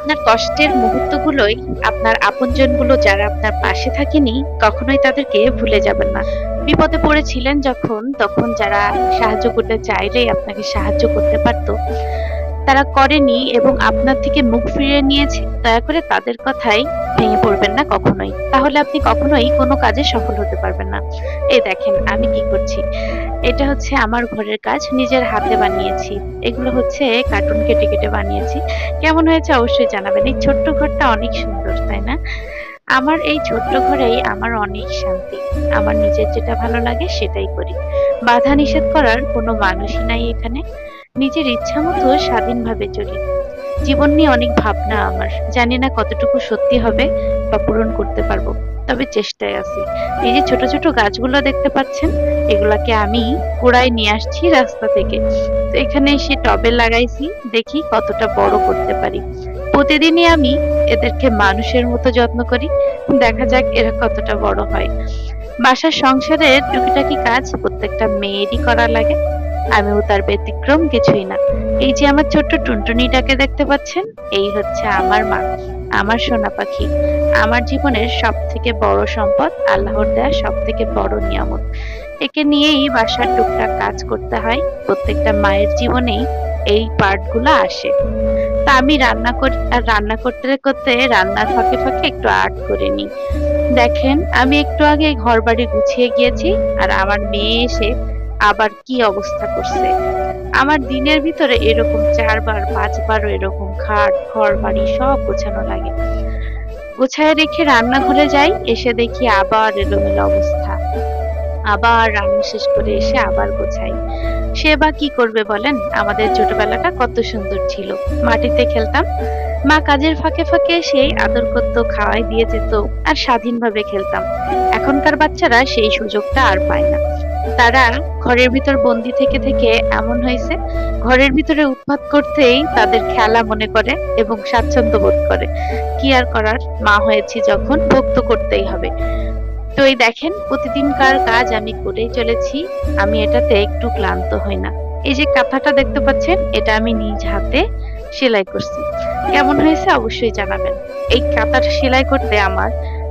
আপনার কষ্টের মুহূর্তগুলোই আপনার আপনজনগুলো যারা আপনার পাশে থাকেনি, কখনোই তাদেরকে ভুলে যাবেন না। বিপদে পড়েছিলেন যখন, তখন যারা সাহায্য করতে চাইলেই আপনাকে সাহায্য করতে পারত। তারা করেনি এবং আপনার থেকে মুখ ফিরিয়ে নিয়েছে। দয়া করে তাদের কথাই ভেঙে পড়বেন না কখনোই। তাহলে আপনি কখনোই কোনো কাজে সফল হতে পারবেন না। এই দেখেন, আমি কি করছি? এটা হচ্ছে আমার ঘরের কাজ, নিজের হাতে বানিয়েছি। এগুলো হচ্ছে কার্টুন কেটে কেটে বানিয়েছি। কেমন হয়েছে অবশ্যই জানাবেন। এই ছোট্ট ঘরটা অনেক সুন্দর, তাই না? আমার এই ছোট্ট ঘরেই আমার অনেক শান্তি। আমার নিজের যেটা ভালো লাগে সেটাই করি। বাধা নিষেধ করার কোনো মানুষই নাই এখানে। নিজের ইচ্ছা মতো স্বাধীনভাবে চলি। জীবন নিয়ে অনেক ভাবনা আমার। জানি না কতটুকু সত্যি হবে বা পূরণ করতে পারব, তবে চেষ্টায় আছি। এই যে ছোট ছোট গাছগুলো দেখতে পাচ্ছেন, এগুলাকে আমি কুড়ায় নিয়ে আসছি রাস্তা থেকে। তো এখানে এসে টবে লাগাইছি, দেখি কতটা বড় করতে পারি। প্রতিদিনই আমি এদেরকে মানুষের মতো যত্ন করি, দেখা যাক এরা কতটা বড় হয়। বাসার সংসারের টুকিটাকি কাজ প্রত্যেকটা মেয়েরই করা লাগে। আমিও তার ব্যতিক্রম কিছুই না। এই যে আমার ছোট্ট টুনটুনিটাকে দেখতে পাচ্ছেন, এই হচ্ছে আমার মা, আমার সোনা পাখি। আমার জীবনের সব থেকে বড় সম্পদ, আল্লাহর দেয়া সব থেকে বড় নিয়ামত। একে নিয়েই বাসার টুকটাক কাজ করতে হয়, প্রত্যেকটা মায়ের জীবনেই এই পার্টগুলো আসে। তা আমি রান্না করি, আর রান্না করতে করতে রান্নার ফাঁকে ফাঁকে একটু আর্ট করে নিই। দেখেন, আমি একটু আগে ঘর বাড়ি গুছিয়ে গিয়েছি, আর আমার মেয়ে এসে আবার কি অবস্থা করছে? আমার দিনের ভিতরে এরকম চারবার, পাঁচবারও এরকম খাট, ঘর, বাড়ি সব গোছানো লাগে। গোছায় রেখে রান্নাঘরে যাই, এসে দেখি আবার এলোমেলো অবস্থা। আবার রান্না শেষ করে এসে আবার গোছাই। সে বা কি করবে বলেন? আমাদের ছোটবেলাটা কত সুন্দর ছিল। মাটিতে খেলতাম। মা কাজের ফাঁকে ফাঁকে সেই আদর করত, খাওয়াই দিয়ে যেত, আর স্বাধীনভাবে খেলতাম। এখনকার বাচ্চারা সেই সুযোগটা আর পায় না। তারা ঘরের ভিতর বন্দি থেকে থেকে এমন হয়েছে, ঘরের ভিতরে উৎপাত করতেই তাদের খেলা মনে করে এবং স্বাচ্ছন্দ্য বোধ করে। কি আর করার? মা হয়েছি যখন, ভক্ত করতেই হবে। তো এই দেখেন, প্রতিদিনকার কাজ আমি করেই চলেছি, আমি এটাতে একটু ক্লান্ত হই না। এই যে কাঁথাটা দেখতে পাচ্ছেন, এটা আমি নিজ হাতে সেলাই করছি। কেমন হয়েছে অবশ্যই জানাবেন। এই কাঁথাটা সেলাই করতে আমার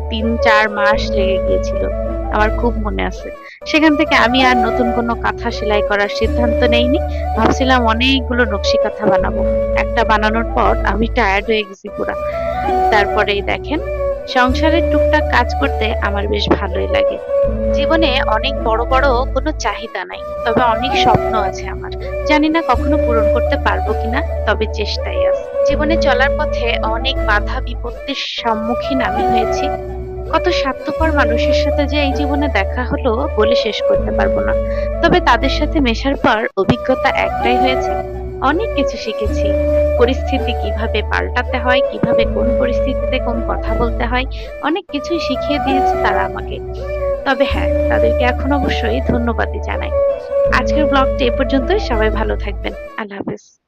তিন চার মাস লেগে গিয়েছিল। আমার খুব মনে আছে। সেখান থেকে আমি আর নতুন কোনো কাঁথা সেলাই করার সিদ্ধান্ত নেইনি। ভাবছিলাম অনেকগুলো নকশি কাঁথা বানাবো। একটা বানানোর পর আমি টায়ার্ড হয়ে গেছি পুরা। তারপরেই দেখেন, সংসারের টুকটাক কাজ করতে আমার বেশ ভালোই লাগে। জীবনে অনেক বড় বড় কোনো চাহিদা নাই, তবে অনেক স্বপ্ন আছে আমার। জানি না কখনো পূরণ করতে পারব কিনা, তবে চেষ্টাই আছে। জীবনে চলার পথে অনেক বাধা বিপত্তির সম্মুখীন আমি হয়েছি। কত স্বার্থপর মানুষের সাথে যে এই জীবনে দেখা হলো বলে শেষ করতে পারব না। তবে তাদের সাথে মেশার পর অভিজ্ঞতা একটাই হয়েছে। অনেক কিছু শিখেছি। পরিস্থিতি কীভাবে পাল্টাতে হয়, কীভাবে কোন পরিস্থিতিতে কোন কথা বলতে হয়, অনেক কিছুই শিখিয়ে দিয়েছে তারা আমাকে। তবে হ্যাঁ তাদেরকে এখন অবশ্যই ধন্যবাদই জানাই। আজকের ব্লগটি এ পর্যন্তই। সবাই ভালো থাকবেন। আল্লাহ হাফেজ।